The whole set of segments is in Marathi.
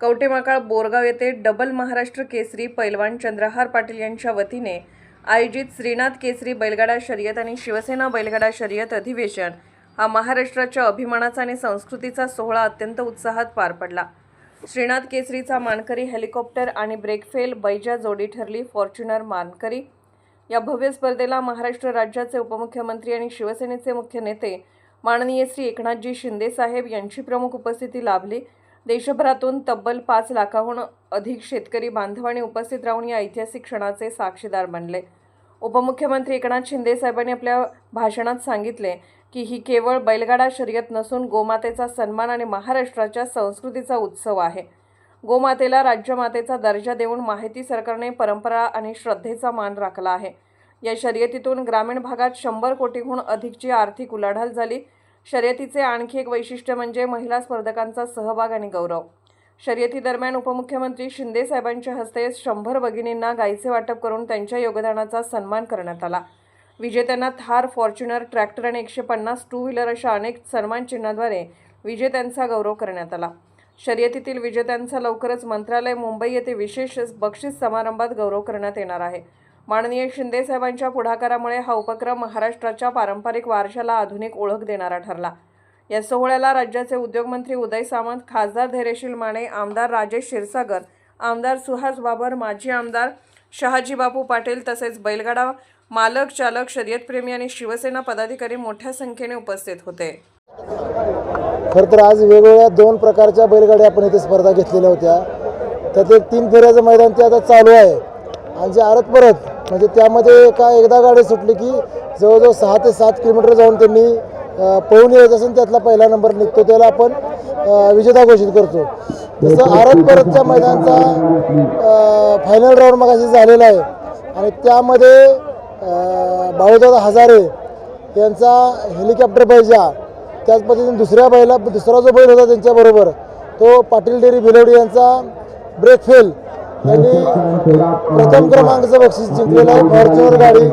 कवटेमाकाळ बोरगाव येथे डबल महाराष्ट्र केसरी पैलवान चंद्रहार पाटील यांच्या वतीने आयोजित श्रीनाथ केसरी बैलगाडा शर्यत आणि शिवसेना बैलगाडा शर्यत अधिवेशन हा महाराष्ट्राच्या अभिमानाचा आणि संस्कृतीचा सोहळा अत्यंत उत्साहात पार पडला. श्रीनाथ केसरीचा मानकरी हेलिकॉप्टर आणि ब्रेकफेल बैजा जोडी ठरली फॉर्च्युनर मानकरी. या भव्य स्पर्धेला महाराष्ट्र राज्याचे उपमुख्यमंत्री आणि शिवसेनेचे मुख्य नेते माननीय श्री एकनाथजी शिंदेसाहेब यांची प्रमुख उपस्थिती लाभली. देशभरातून तब्बल पाच लाखाहून अधिक शेतकरी बांधवांनी उपस्थित राहून या ऐतिहासिक क्षणाचे साक्षीदार बनले. उपमुख्यमंत्री एकनाथ शिंदे साहेबांनी आपल्या भाषणात सांगितले की ही केवळ बैलगाडा शर्यत नसून गोमातेचा सन्मान आणि महाराष्ट्राच्या संस्कृतीचा उत्सव आहे. गोमातेला राज्यमातेचा दर्जा देऊन माहिती सरकारने परंपरा आणि श्रद्धेचा मान राखला आहे. या शर्यतीतून ग्रामीण भागात शंभर कोटीहून अधिकची आर्थिक उलाढाल झाली. शर्यतीचे आणखी एक वैशिष्ट्य म्हणजे महिला स्पर्धकांचा सहभाग आणि गौरव. शर्यतीदरम्यान उपमुख्यमंत्री शिंदे साहेबांच्या हस्ते शंभर भगिनींना गायीचे वाटप करून त्यांच्या योगदानाचा सन्मान करण्यात आला. विजेत्यांना थार फॉर्च्युनर ट्रॅक्टर आणि एकशे पन्नास टू व्हीलर अशा अनेक सन्मान चिन्हाद्वारे विजेत्यांचा गौरव करण्यात आला. शर्यतीतील विजेत्यांचा लवकरच मंत्रालय मुंबई येथे विशेष बक्षीस समारंभात गौरव करण्यात येणार आहे. माननीय शिंदे साहेबांच्या पुढाकारामुळे हा उपक्रम महाराष्ट्राच्या पारंपरिक वारशाला आधुनिक ओळख देणारा ठरला. या सोहळ्याला राज्याचे उद्योगमंत्री उदय सामंत खासदार धैर्यशील माने आमदार राजेश क्षीरसागर आमदार सुहास बाबर माजी आमदार शहाजी बापू पाटील तसेच बैलगाडा मालक चालक शर्यतप्रेमी आणि शिवसेना पदाधिकारी मोठ्या संख्येने उपस्थित होते. खर तर आज वेगवेगळ्या दोन प्रकारच्या बैलगाड्या आपण इथे स्पर्धा घेतलेल्या होत्या. त्यात एक तीन फेऱ्याचं मैदान ते आता चालू आहे. आणि जे आरत परत म्हणजे त्यामध्ये एका एकदा गाडी सुटली की जवळजवळ सहा ते सात किलोमीटर जाऊन त्यांनी पळून यायचं असेल त्यातला पहिला नंबर निघतो त्याला आपण विजेता घोषित करतो. तसं आरत परतच्या मैदानचा फायनल राऊंड मागाशी झालेला आहे. आणि त्यामध्ये अ, बाळूदादा हजारे यांचा हेलिकॉप्टर बैजा त्याच पद्धतीने दुसऱ्या बैला दुसरा जो बैल होता त्यांच्याबरोबर तो पाटील डेअरी भिलवडी यांचा ब्रेक फेल यांनी प्रथम क्रमांकाचं बक्षीस जिंकलेलं आहे. फॉर्च्युनर गाडी.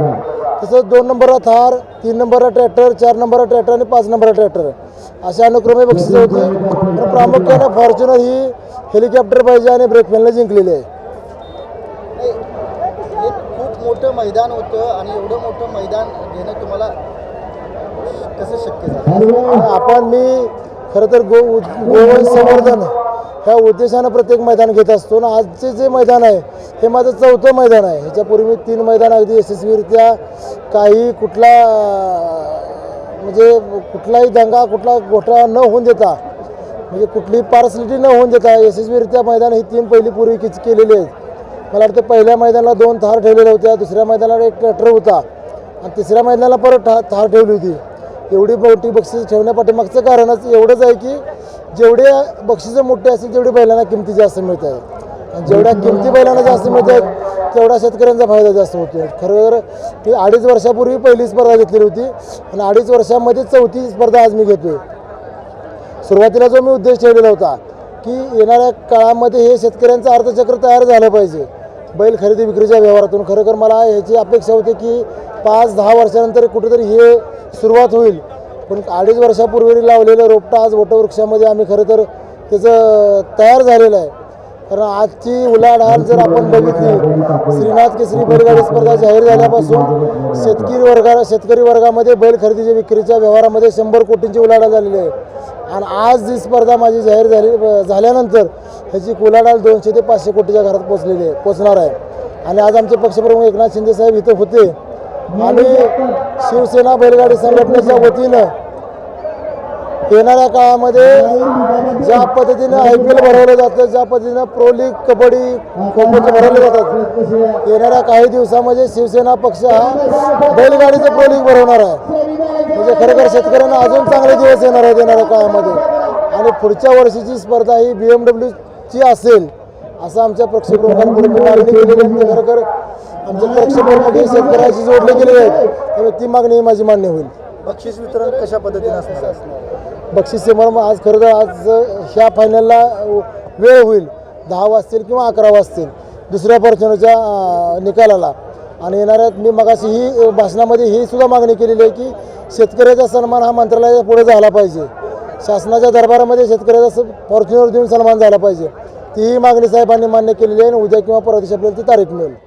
तसंच दोन नंबरला थार तीन नंबरला ट्रॅक्टर चार नंबरला ट्रॅक्टर आणि पाच नंबरला ट्रॅक्टर अशा अनुक्रमे बक्षिसं होती. पण प्रामुख्याने फॉर्च्युनर ही हेलिकॉप्टर पाहिजे आणि ब्रेक फेलने जिंकलेली आहे. खूप मोठं मैदान होतं आणि एवढं मोठं मैदान घेणं तुम्हाला कसं शक्य झालं? आपण मी खरं तर गो गोवंश संवर्धन ह्या उद्देशानं प्रत्येक मैदान घेत असतो ना आजचे जे मैदान आहे हे माझं चौथं मैदान आहे. ह्याच्यापूर्वी मी तीन मैदान अगदी यशस्वीरित्या काही कुठला म्हणजे कुठलाही दंगा कुठला घोटाळा न होऊन देता म्हणजे कुठली पार्सलिटी न होऊन देता यशस्वीरित्या मैदान ही तीन पहिली पूर्वी किच केलेली आहेत. मला वाटतं पहिल्या मैदानाला दोन थार ठेवलेल्या होत्या दुसऱ्या मैदानाला एक ट्रॅक्टर होता आणि तिसऱ्या मैदानाला परत ठा थार ठेवली होती. एवढी मोठी बक्षीस ठेवण्यापाठीमागचं कारणच एवढंच आहे की जेवढे बक्षिसं मोठे असतील तेवढी बैलांना किमती जास्त मिळत आहेत आणि जेवढ्या किमती बैलांना जास्त मिळत आहेत तेवढा शेतकऱ्यांचा फायदा जास्त होतो खरं तर मी अडीच वर्षापूर्वी पहिली स्पर्धा घेतलेली होती आणि अडीच वर्षामध्ये चौथी स्पर्धा आज मी घेतोय. सुरुवातीला जो मी उद्देश ठेवलेला होता की येणाऱ्या काळामध्ये हे शेतकऱ्यांचं अर्थचक्र तयार झालं पाहिजे. बैल खरेदी विक्रीच्या व्यवहारातून. खरोखर मला ह्याची अपेक्षा होती की पाच दहा वर्षानंतर कुठेतरी हे सुरुवात होईल. पण अडीच वर्षापूर्वी लावलेलं रोपटं आज वटवृक्षामध्ये आम्ही खरं तर त्याचं तयार झालेलं आहे. कारण आजची उलाढाल जर आपण बघितली श्रीनाथ केसरी बैलगाडी स्पर्धा जाहीर झाल्यापासून शेतकरी वर्गा शेतकरी वर्गामध्ये बैल खरेदीच्या विक्रीच्या व्यवहारामध्ये शंभर कोटींची उलाढाल झालेली आहे. आणि आज जी स्पर्धा माझी जाहीर झाली झाल्यानंतर ह्याची उलाढाल दोनशे ते पाचशे कोटीच्या घरात पोचलेली आहे पोचणार आहे. आणि आज आमचे पक्षप्रमुख एकनाथ शिंदे साहेब इथं होते. आणि शिवसेना बैलगाडी संघटनेच्या वतीनं येणाऱ्या काळामध्ये ज्या पद्धतीनं आय पी एल भरवलं जातं ज्या पद्धतीनं प्रो लीग कबड्डी खो खोचे भरवले जातात येणाऱ्या काही दिवसामध्ये शिवसेना पक्ष हा बैलगाडीचं प्रो लीग भरवणार आहे. म्हणजे खरोखर शेतकऱ्यांना अजून चांगले दिवस येणार आहेत येणाऱ्या काळामध्ये. आणि पुढच्या वर्षीची स्पर्धा ही बी एम डब्ल्यूची असेल असं आमच्या पक्षप्रमुखांपुढे मागणी केलेली आहे. म्हणजे खरोखर आमच्या पक्षप्रमुख हे शेतकऱ्याशी जोडले गेलेले आहेत. त्यामुळे ती मागणी माझी मान्य होईल. बक्षीस वितरण कशा पद्धतीने असणार बक्षीस समारंभ आज खरं तर आज ह्या फायनलला वेळ होईल. दहा वाजतील किंवा अकरा वाजतील. दुसऱ्या फॉर्च्युनरच्या निकालाला. आणि येणाऱ्यात मी मगाशी ही भाषणामध्ये ही सुद्धा मागणी केलेली आहे की शेतकऱ्याचा सन्मान हा मंत्रालयाच्या पुढे झाला पाहिजे. शासनाच्या दरबारामध्ये शेतकऱ्याचा स- फॉर्च्युनर देऊन सन्मान झाला पाहिजे. तीही मागणी साहेबांनी मान्य केलेली आहे आणि उद्या किंवा परवा दिवशी आपल्याला ती तारीख मिळेल.